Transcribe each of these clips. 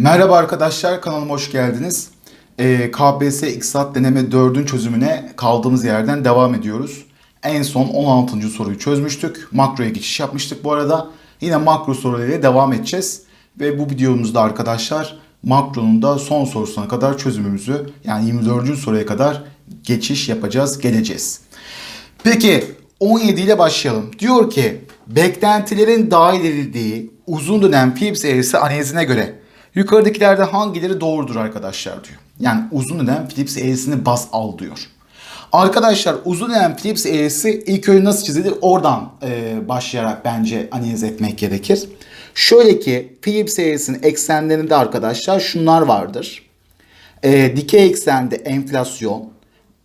Merhaba arkadaşlar, kanalıma hoş geldiniz. Ee, KBS İktisat Deneme 4'ün çözümüne kaldığımız yerden devam ediyoruz. En son 16. soruyu çözmüştük. Makroya geçiş yapmıştık bu arada. Yine makro sorularıyla devam edeceğiz. Ve bu videomuzda arkadaşlar makronun da son sorusuna kadar çözümümüzü yani 24. soruya kadar geçiş yapacağız, geleceğiz. Peki 17 ile başlayalım. Diyor ki beklentilerin dahil edildiği uzun dönem Phillips eğrisi analizine göre yukarıdakilerde hangileri doğrudur arkadaşlar diyor. Yani uzun dönem Phillips eğrisini baz al diyor. Arkadaşlar uzun dönem Phillips eğrisi ilk önce nasıl çizilir oradan e, başlayarak bence analiz etmek gerekir. Şöyle ki Phillips eğrisinin eksenlerinde arkadaşlar şunlar vardır. E, dikey eksende enflasyon,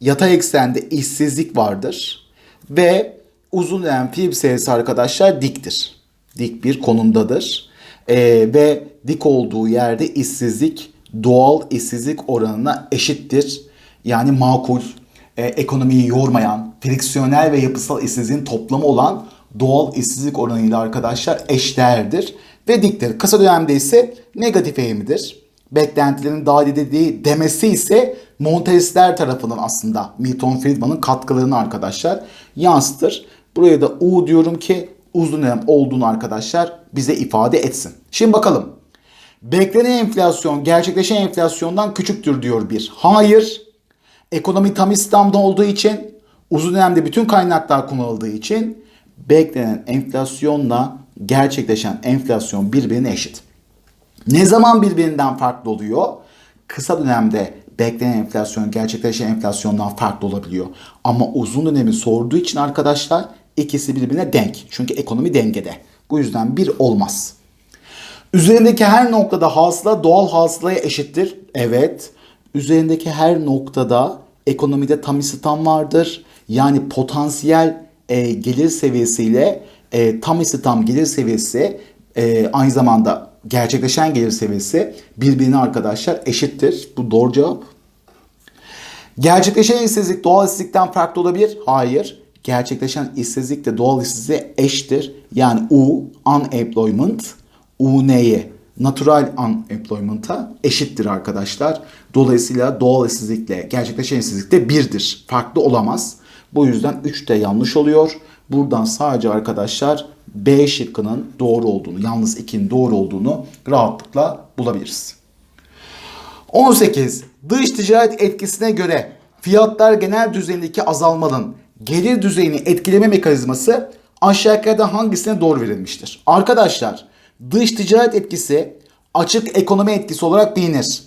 yatay eksende işsizlik vardır ve uzun dönem Phillips eğrisi arkadaşlar diktir. Dik bir konumdadır. E, ve dik olduğu yerde işsizlik doğal işsizlik oranına eşittir. Yani makul, e, ekonomiyi yormayan, friksiyonel ve yapısal işsizliğin toplamı olan doğal işsizlik oranıyla arkadaşlar eşdeğerdir ve diktir. Kısa dönemde ise negatif eğimidir. Beklentilerin dahil edildiği demesi ise Montefister tarafından aslında Milton Friedman'ın katkılarını arkadaşlar yansıtır. Buraya da U diyorum ki uzun dönem olduğunu arkadaşlar bize ifade etsin. Şimdi bakalım. Beklenen enflasyon gerçekleşen enflasyondan küçüktür diyor bir. Hayır. Ekonomi tam İslam'da olduğu için uzun dönemde bütün kaynaklar kullanıldığı için beklenen enflasyonla gerçekleşen enflasyon birbirine eşit. Ne zaman birbirinden farklı oluyor? Kısa dönemde beklenen enflasyon gerçekleşen enflasyondan farklı olabiliyor. Ama uzun dönemi sorduğu için arkadaşlar ikisi birbirine denk. Çünkü ekonomi dengede. Bu yüzden bir olmaz. Üzerindeki her noktada hasıla doğal hasılaya eşittir. Evet. Üzerindeki her noktada ekonomide tam istihdam vardır. Yani potansiyel e, gelir seviyesiyle e, tam istihdam gelir seviyesi e, aynı zamanda gerçekleşen gelir seviyesi birbirine arkadaşlar eşittir. Bu doğru cevap. Gerçekleşen işsizlik doğal işsizlikten farklı olabilir. Hayır. Gerçekleşen işsizlik de doğal işsizliğe eşittir. Yani U, unemployment, UN'ye, natural unemployment'a eşittir arkadaşlar. Dolayısıyla doğal işsizlikle gerçekleşen işsizlik de birdir. Farklı olamaz. Bu yüzden 3 de yanlış oluyor. Buradan sadece arkadaşlar B şıkkının doğru olduğunu, yalnız 2'nin doğru olduğunu rahatlıkla bulabiliriz. 18. Dış ticaret etkisine göre fiyatlar genel düzeyindeki azalmanın gelir düzeyini etkileme mekanizması aşağı yukarıda hangisine doğru verilmiştir? Arkadaşlar dış ticaret etkisi açık ekonomi etkisi olarak bilinir.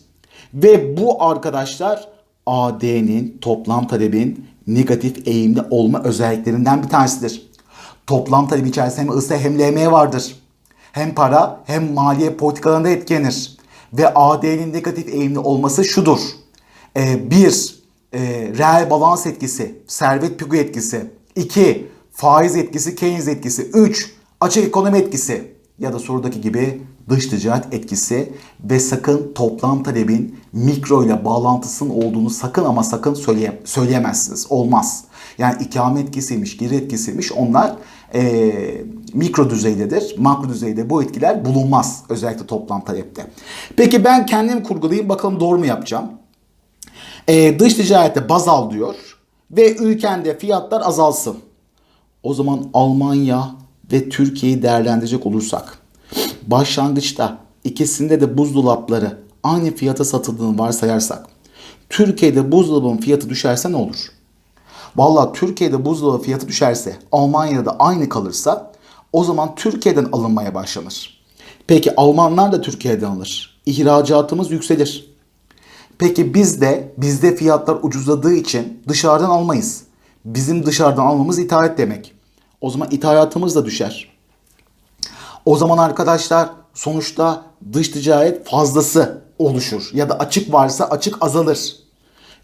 Ve bu arkadaşlar AD'nin toplam talebin negatif eğimli olma özelliklerinden bir tanesidir. Toplam talep içerisinde hem ısı hem LM vardır. Hem para hem maliye politikalarında etkilenir. Ve AD'nin negatif eğimli olması şudur. Ee, bir, e, reel balans etkisi, servet pügü etkisi. iki faiz etkisi, Keynes etkisi. Üç, açık ekonomi etkisi. Ya da sorudaki gibi dış ticaret etkisi ve sakın toplam talebin mikro ile bağlantısının olduğunu sakın ama sakın söyleye, söyleyemezsiniz. Olmaz. Yani ikame etkisiymiş, geri etkisiymiş onlar e, mikro düzeydedir. Makro düzeyde bu etkiler bulunmaz özellikle toplam talepte. Peki ben kendim kurgulayayım bakalım doğru mu yapacağım. E, dış ticarette baz al diyor ve ülkende fiyatlar azalsın. O zaman Almanya ve Türkiye'yi değerlendirecek olursak başlangıçta ikisinde de buzdolapları aynı fiyata satıldığını varsayarsak Türkiye'de buzdolabının fiyatı düşerse ne olur? Valla Türkiye'de buzdolabı fiyatı düşerse Almanya'da aynı kalırsa o zaman Türkiye'den alınmaya başlanır. Peki Almanlar da Türkiye'den alır. İhracatımız yükselir. Peki bizde bizde fiyatlar ucuzladığı için dışarıdan almayız. Bizim dışarıdan almamız ithalat demek. O zaman ithalatımız da düşer. O zaman arkadaşlar sonuçta dış ticaret fazlası oluşur. Ya da açık varsa açık azalır.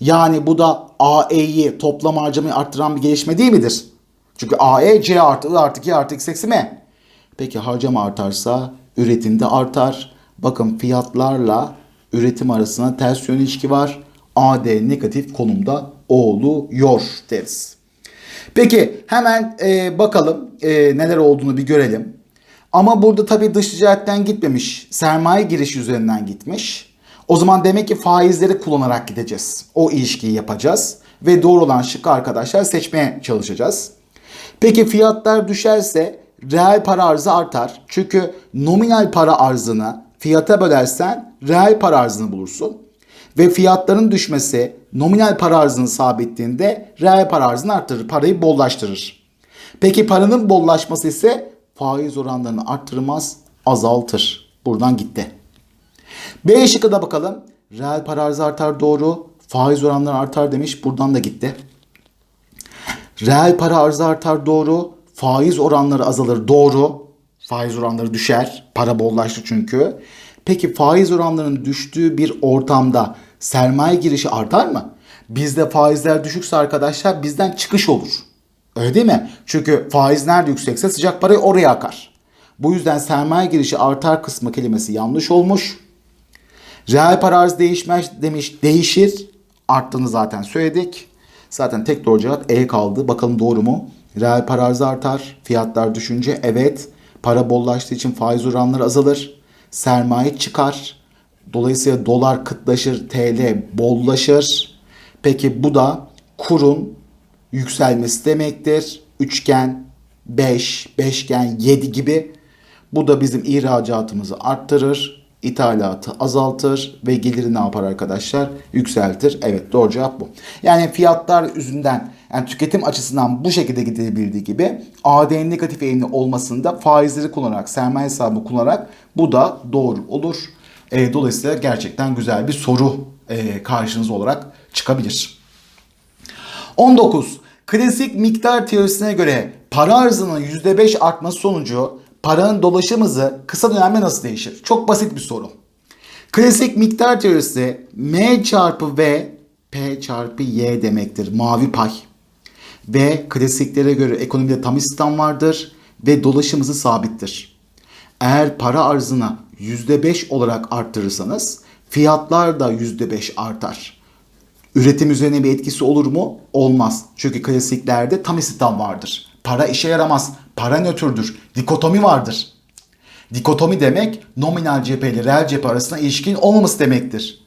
Yani bu da AE'yi toplam harcamayı arttıran bir gelişme değil midir? Çünkü AE C artı I artı G artı X M. Peki harcama artarsa üretim de artar. Bakın fiyatlarla üretim arasında ters yön ilişki var. AD negatif konumda oluyor deriz. Peki hemen e, bakalım e, neler olduğunu bir görelim. Ama burada tabii dış ticaretten gitmemiş. Sermaye girişi üzerinden gitmiş. O zaman demek ki faizleri kullanarak gideceğiz. O ilişkiyi yapacağız. Ve doğru olan şıkkı arkadaşlar seçmeye çalışacağız. Peki fiyatlar düşerse reel para arzı artar. Çünkü nominal para arzını fiyata bölersen reel para arzını bulursun. Ve fiyatların düşmesi nominal para arzını sabitliğinde reel para arzını arttırır. Parayı bollaştırır. Peki paranın bollaşması ise faiz oranlarını arttırmaz, azaltır. Buradan gitti. B şıkkı da bakalım. Reel para arzı artar doğru. Faiz oranları artar demiş. Buradan da gitti. Reel para arzı artar doğru. Faiz oranları azalır doğru. Faiz oranları düşer. Para bollaştı çünkü. Peki faiz oranlarının düştüğü bir ortamda sermaye girişi artar mı? Bizde faizler düşükse arkadaşlar bizden çıkış olur. Öyle değil mi? Çünkü faiz nerede yüksekse sıcak parayı oraya akar. Bu yüzden sermaye girişi artar kısmı kelimesi yanlış olmuş. Reel para arz değişmez demiş. Değişir. Arttığını zaten söyledik. Zaten tek doğru cevap E kaldı. Bakalım doğru mu? Reel para arzı artar. Fiyatlar düşünce evet. Para bollaştığı için faiz oranları azalır. Sermaye çıkar. Dolayısıyla dolar kıtlaşır, TL bollaşır. Peki bu da kurun yükselmesi demektir. Üçgen 5, beşgen 7 gibi. Bu da bizim ihracatımızı arttırır, ithalatı azaltır ve geliri ne yapar arkadaşlar? Yükseltir. Evet doğru cevap bu. Yani fiyatlar yüzünden yani tüketim açısından bu şekilde gidebildiği gibi ADN negatif eğimli olmasında faizleri kullanarak, sermaye hesabı kullanarak bu da doğru olur. E, dolayısıyla gerçekten güzel bir soru e, karşınıza olarak çıkabilir. 19. Klasik miktar teorisine göre para arzının %5 artması sonucu paranın dolaşım hızı kısa dönemde nasıl değişir? Çok basit bir soru. Klasik miktar teorisi M çarpı V P çarpı Y demektir. Mavi pay. Ve klasiklere göre ekonomide tam istihdam vardır ve dolaşım hızı sabittir. Eğer para arzına %5 olarak arttırırsanız fiyatlar da %5 artar. Üretim üzerine bir etkisi olur mu? Olmaz. Çünkü klasiklerde tam istihdam vardır. Para işe yaramaz. Para nötrdür. Dikotomi vardır. Dikotomi demek nominal cephe ile reel cephe arasında ilişkin olmaması demektir.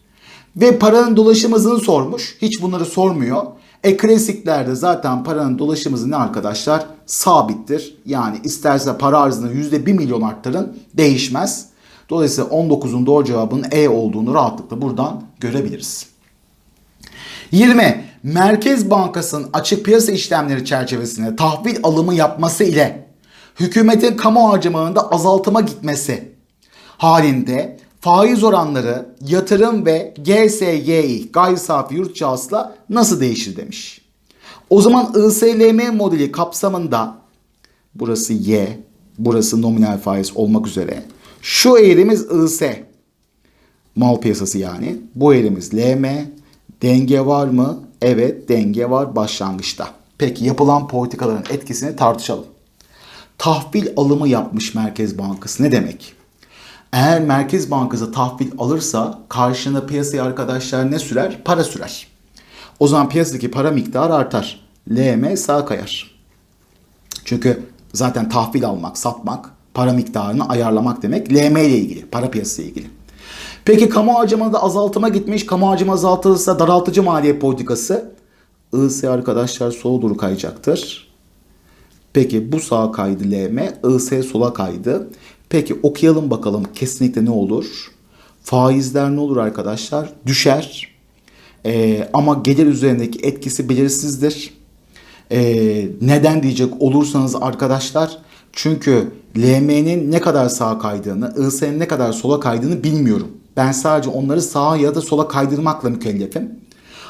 Ve paranın dolaşım hızını sormuş. Hiç bunları sormuyor. E klasiklerde zaten paranın dolaşım hızı ne arkadaşlar? Sabittir. Yani isterse para arzını %1 milyon arttırın değişmez. Dolayısıyla 19'un doğru cevabının E olduğunu rahatlıkla buradan görebiliriz. 20. Merkez Bankası'nın açık piyasa işlemleri çerçevesinde tahvil alımı yapması ile hükümetin kamu harcamalarında azaltıma gitmesi halinde faiz oranları yatırım ve GSYİ gayri safi yurt içi nasıl değişir demiş. O zaman ISLM modeli kapsamında burası Y, burası nominal faiz olmak üzere şu eğrimiz IS mal piyasası yani. Bu eğrimiz LM. Denge var mı? Evet denge var başlangıçta. Peki yapılan politikaların etkisini tartışalım. Tahvil alımı yapmış Merkez Bankası ne demek? Eğer Merkez Bankası tahvil alırsa karşına piyasaya arkadaşlar ne sürer? Para sürer. O zaman piyasadaki para miktarı artar. LM sağ kayar. Çünkü zaten tahvil almak, satmak, para miktarını ayarlamak demek LM ile ilgili, para piyasası ile ilgili. Peki kamu harcamada azaltıma gitmiş. Kamu harcama azaltılırsa daraltıcı maliye politikası. IS arkadaşlar sola doğru kayacaktır. Peki bu sağa kaydı LM. IS sola kaydı. Peki okuyalım bakalım kesinlikle ne olur? Faizler ne olur arkadaşlar? Düşer. Ee, ama gelir üzerindeki etkisi belirsizdir. Ee, neden diyecek olursanız arkadaşlar çünkü LM'nin ne kadar sağa kaydığını, IS'nin ne kadar sola kaydığını bilmiyorum. Ben sadece onları sağa ya da sola kaydırmakla mükellefim.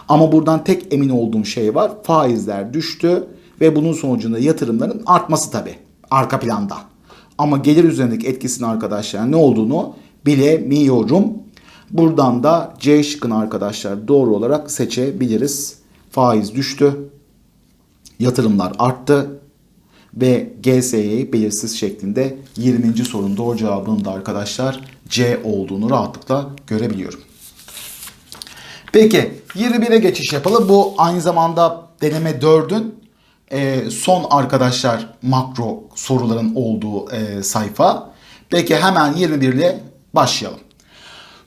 Ama buradan tek emin olduğum şey var. Faizler düştü ve bunun sonucunda yatırımların artması tabii. Arka planda. Ama gelir üzerindeki etkisinin arkadaşlar ne olduğunu bilemiyorum. Buradan da C şıkkını arkadaşlar doğru olarak seçebiliriz. Faiz düştü. Yatırımlar arttı ve GSY'yi belirsiz şeklinde 20. sorunun doğru cevabının da arkadaşlar C olduğunu rahatlıkla görebiliyorum. Peki 21'e geçiş yapalım. Bu aynı zamanda deneme 4'ün e, son arkadaşlar makro soruların olduğu e, sayfa. Peki hemen 21 ile başlayalım.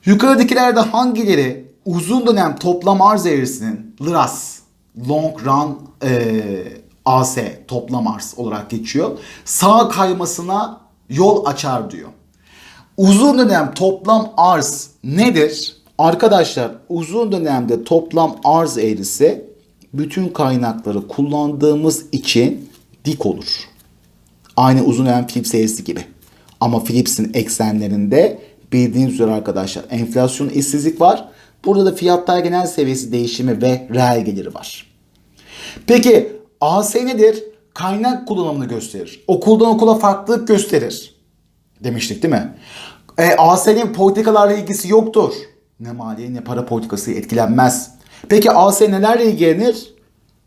Yukarıdakilerde hangileri uzun dönem toplam arz eğrisinin LRAS, Long Run e, AS toplam arz olarak geçiyor. Sağa kaymasına yol açar diyor. Uzun dönem toplam arz nedir? Arkadaşlar uzun dönemde toplam arz eğrisi bütün kaynakları kullandığımız için dik olur. Aynı uzun dönem Philips eğrisi gibi. Ama Philips'in eksenlerinde bildiğiniz üzere arkadaşlar enflasyon işsizlik var. Burada da fiyatlar genel seviyesi değişimi ve reel geliri var. Peki AS nedir? Kaynak kullanımını gösterir. Okuldan okula farklılık gösterir. Demiştik değil mi? E, AS'nin politikalarla ilgisi yoktur. Ne maliye ne para politikası etkilenmez. Peki AS nelerle ilgilenir?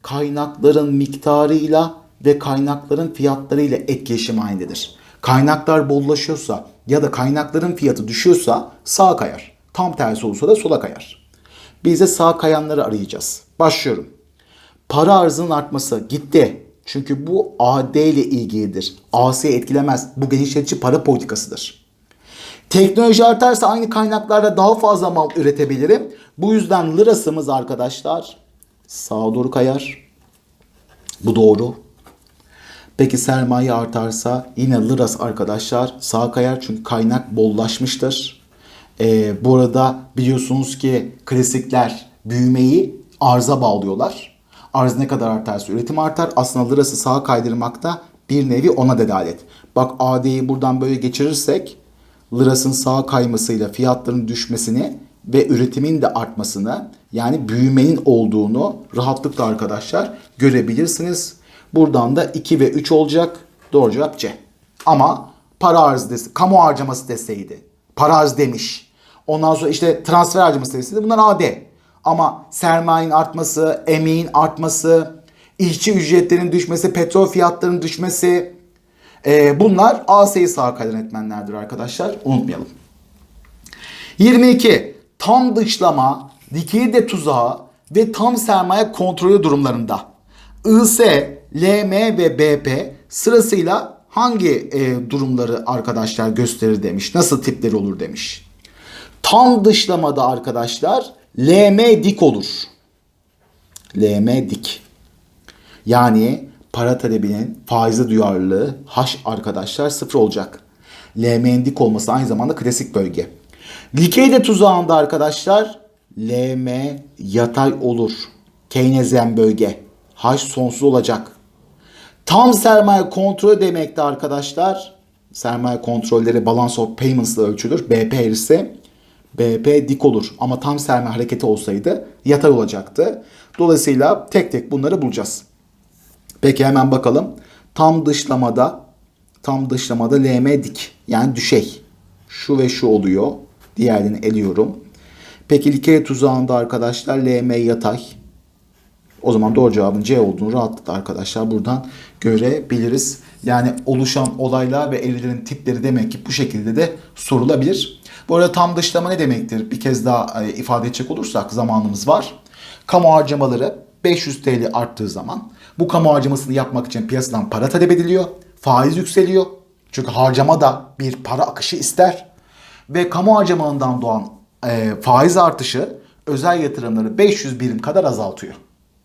Kaynakların miktarıyla ve kaynakların fiyatlarıyla etkileşim halindedir. Kaynaklar bollaşıyorsa ya da kaynakların fiyatı düşüyorsa sağa kayar. Tam tersi olursa da sola kayar. Biz de sağ kayanları arayacağız. Başlıyorum. Para arzının artması gitti. Çünkü bu AD ile ilgilidir. AS'yi etkilemez. Bu genişletici para politikasıdır. Teknoloji artarsa aynı kaynaklarla daha fazla mal üretebilirim. Bu yüzden lirasımız arkadaşlar sağa doğru kayar. Bu doğru. Peki sermaye artarsa yine liras arkadaşlar sağa kayar çünkü kaynak bollaşmıştır. Ee, bu arada biliyorsunuz ki klasikler büyümeyi arza bağlıyorlar. Arz ne kadar artarsa üretim artar. Aslında lirası sağa kaydırmakta bir nevi ona delalet. Bak AD'yi buradan böyle geçirirsek lirasın sağa kaymasıyla fiyatların düşmesini ve üretimin de artmasını yani büyümenin olduğunu rahatlıkla arkadaşlar görebilirsiniz. Buradan da 2 ve 3 olacak. Doğru cevap C. Ama para arz dese, kamu harcaması deseydi. Para arz demiş. Ondan sonra işte transfer harcaması deseydi bunlar AD. Ama sermayenin artması, emeğin artması, işçi ücretlerinin düşmesi, petrol fiyatlarının düşmesi e, bunlar AS'yi sağ kaydeden etmenlerdir arkadaşlar. Unutmayalım. 22. Tam dışlama, dikey de tuzağı ve tam sermaye kontrolü durumlarında IS, LM ve BP sırasıyla hangi e, durumları arkadaşlar gösterir demiş. Nasıl tipleri olur demiş. Tam dışlamada arkadaşlar LM dik olur. LM dik. Yani para talebinin faize duyarlılığı H arkadaşlar sıfır olacak. LM'nin dik olması aynı zamanda klasik bölge. Likeyde tuzağında arkadaşlar LM yatay olur. Keynesyen bölge. H sonsuz olacak. Tam sermaye kontrolü demekti arkadaşlar. Sermaye kontrolleri balance of payments ile ölçülür. BP ise BP dik olur. Ama tam sermaye hareketi olsaydı yatay olacaktı. Dolayısıyla tek tek bunları bulacağız. Peki hemen bakalım. Tam dışlamada tam dışlamada LM dik. Yani düşey. Şu ve şu oluyor. Diğerini eliyorum. Peki likeye tuzağında arkadaşlar LM yatay. O zaman doğru cevabın C olduğunu rahatlıkla arkadaşlar buradan görebiliriz. Yani oluşan olaylar ve eğrilerin tipleri demek ki bu şekilde de sorulabilir. Bu arada tam dışlama ne demektir? Bir kez daha e, ifade edecek olursak zamanımız var. Kamu harcamaları 500 TL arttığı zaman bu kamu harcamasını yapmak için piyasadan para talep ediliyor. Faiz yükseliyor. Çünkü harcama da bir para akışı ister. Ve kamu harcamanından doğan e, faiz artışı özel yatırımları 500 birim kadar azaltıyor.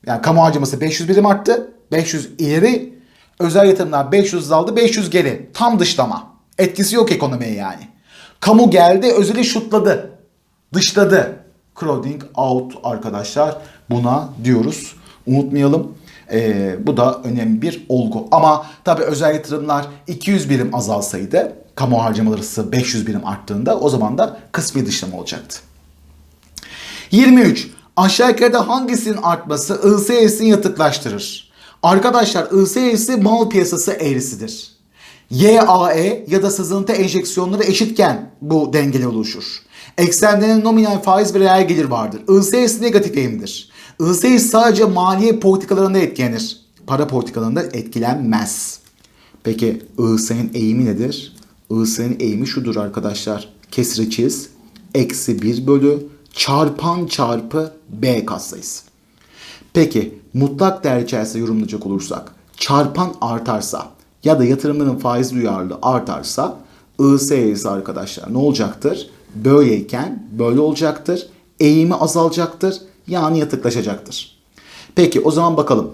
Yani kamu harcaması 500 birim arttı. 500 ileri. Özel yatırımlar 500 azaldı. 500 geri. Tam dışlama. Etkisi yok ekonomiye yani. Kamu geldi özeli şutladı. Dışladı. Crowding out arkadaşlar. Buna diyoruz. Unutmayalım. Ee, bu da önemli bir olgu. Ama tabi özel yatırımlar 200 birim azalsaydı kamu harcamaları 500 birim arttığında o zaman da kısmi dışlama olacaktı. 23. Aşağı yukarıda hangisinin artması ISE'sini yatıklaştırır? Arkadaşlar ISE'si mal piyasası eğrisidir. YAE ya da sızıntı enjeksiyonları eşitken bu dengeler oluşur. Eksenlerin nominal faiz ve reel gelir vardır. ISE'si negatif eğimdir. ISE'si sadece maliye politikalarında etkilenir. Para politikalarında etkilenmez. Peki ISE'nin eğimi nedir? ISE'nin eğimi şudur arkadaşlar. Kesri çiz. Eksi 1 bölü çarpan çarpı B katsayısı. Peki mutlak değer içerisinde yorumlayacak olursak çarpan artarsa ya da yatırımların faiz duyarlılığı artarsa IS eğrisi arkadaşlar ne olacaktır? Böyleyken böyle olacaktır. Eğimi azalacaktır. Yani yatıklaşacaktır. Peki o zaman bakalım.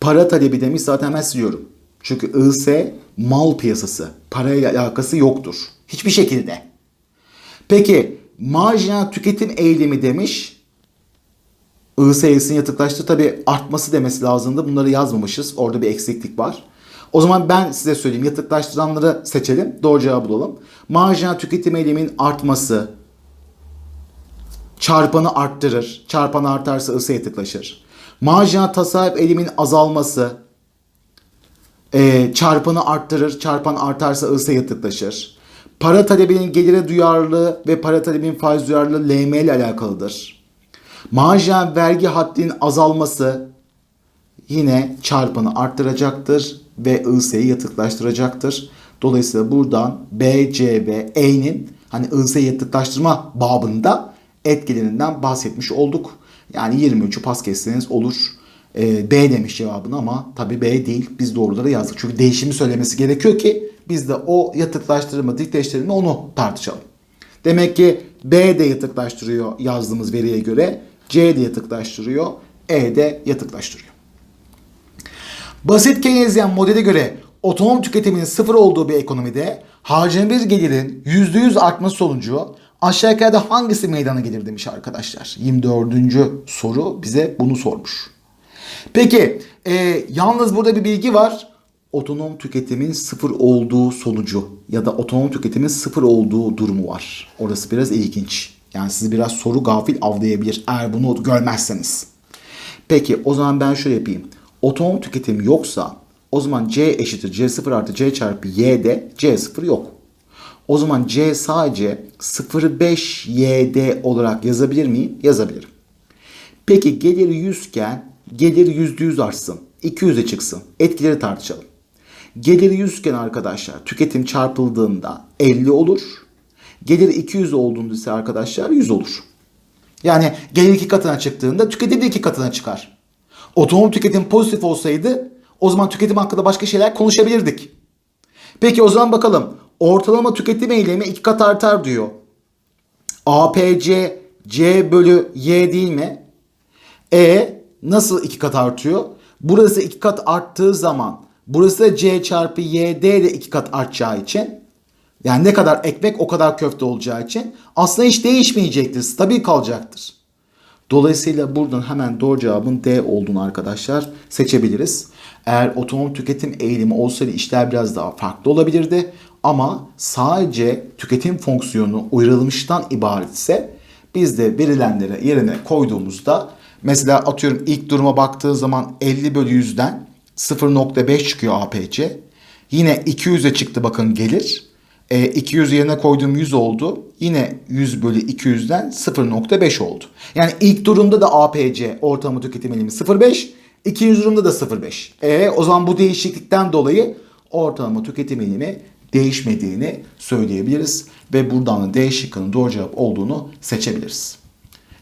Para talebi demiş zaten hemen siliyorum. Çünkü IS mal piyasası. Parayla alakası yoktur. Hiçbir şekilde. Peki marjinal tüketim eğilimi demiş. I sayısının yatıklaştı tabi artması demesi lazımdı. Bunları yazmamışız. Orada bir eksiklik var. O zaman ben size söyleyeyim. Yatıklaştıranları seçelim. Doğru cevabı bulalım. Marjinal tüketim eğiliminin artması çarpanı arttırır. Çarpan artarsa ısı yatıklaşır. Marjinal tasarruf eğiliminin azalması e, çarpanı arttırır. Çarpan artarsa ısı yatıklaşır. Para talebinin gelire duyarlılığı ve para talebinin faiz duyarlılığı LM ile alakalıdır. Marjinal vergi haddinin azalması yine çarpanı arttıracaktır ve IS'yi yatıklaştıracaktır. Dolayısıyla buradan B, C ve E'nin hani IS'yi yatıklaştırma babında etkilerinden bahsetmiş olduk. Yani 23'ü pas kesseniz olur. Ee, B demiş cevabını ama tabii B değil. Biz doğruları yazdık. Çünkü değişimi söylemesi gerekiyor ki biz de o yatıklaştırma, dikleştirme onu tartışalım. Demek ki B de yatıklaştırıyor yazdığımız veriye göre. C de yatıklaştırıyor. E de yatıklaştırıyor. Basit Keynesyen modele göre otonom tüketimin sıfır olduğu bir ekonomide harcanabilir gelirin %100 artması sonucu aşağı yukarıda hangisi meydana gelir demiş arkadaşlar. 24. soru bize bunu sormuş. Peki e, yalnız burada bir bilgi var. Otonom tüketimin sıfır olduğu sonucu ya da otonom tüketimin sıfır olduğu durumu var. Orası biraz ilginç. Yani sizi biraz soru gafil avlayabilir eğer bunu görmezseniz. Peki o zaman ben şöyle yapayım. Otonom tüketim yoksa o zaman C eşittir C0 artı C çarpı Y'de C0 yok. O zaman C sadece 0,5 YD olarak yazabilir miyim? Yazabilirim. Peki geliri 100 iken gelir %100 artsın. 200'e çıksın. Etkileri tartışalım. Geliri 100 iken arkadaşlar tüketim çarpıldığında 50 olur. Gelir 200 olduğunda ise arkadaşlar 100 olur. Yani gelir iki katına çıktığında tüketim de iki katına çıkar. Otonom tüketim pozitif olsaydı o zaman tüketim hakkında başka şeyler konuşabilirdik. Peki o zaman bakalım. Ortalama tüketim eylemi iki kat artar diyor. APC C bölü Y değil mi? E nasıl iki kat artıyor? Burası iki kat arttığı zaman burası da C çarpı YD de iki kat artacağı için yani ne kadar ekmek o kadar köfte olacağı için aslında hiç değişmeyecektir. Stabil kalacaktır. Dolayısıyla buradan hemen doğru cevabın D olduğunu arkadaşlar seçebiliriz. Eğer otonom tüketim eğilimi olsaydı işler biraz daha farklı olabilirdi. Ama sadece tüketim fonksiyonu uyarılmıştan ibaret ise biz de verilenlere yerine koyduğumuzda mesela atıyorum ilk duruma baktığı zaman 50 bölü 100'den 0.5 çıkıyor APC. Yine 200'e çıktı bakın gelir. E, 200 yerine koyduğum 100 oldu. Yine 100 bölü 200'den 0.5 oldu. Yani ilk durumda da APC ortalama tüketim eğilimi 0.5. İkinci durumda da 0.5. E, o zaman bu değişiklikten dolayı ortalama tüketim eğilimi değişmediğini söyleyebiliriz. Ve buradan da D şıkkının doğru cevap olduğunu seçebiliriz.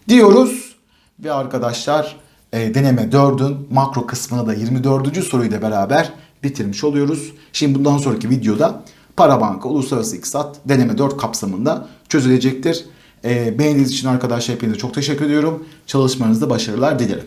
Diyoruz ve arkadaşlar e, deneme 4'ün makro kısmını da 24. soruyla beraber bitirmiş oluyoruz. Şimdi bundan sonraki videoda Para Banka Uluslararası İktisat deneme 4 kapsamında çözülecektir. E, beğendiğiniz için arkadaşlar hepinize çok teşekkür ediyorum. Çalışmanızda başarılar dilerim.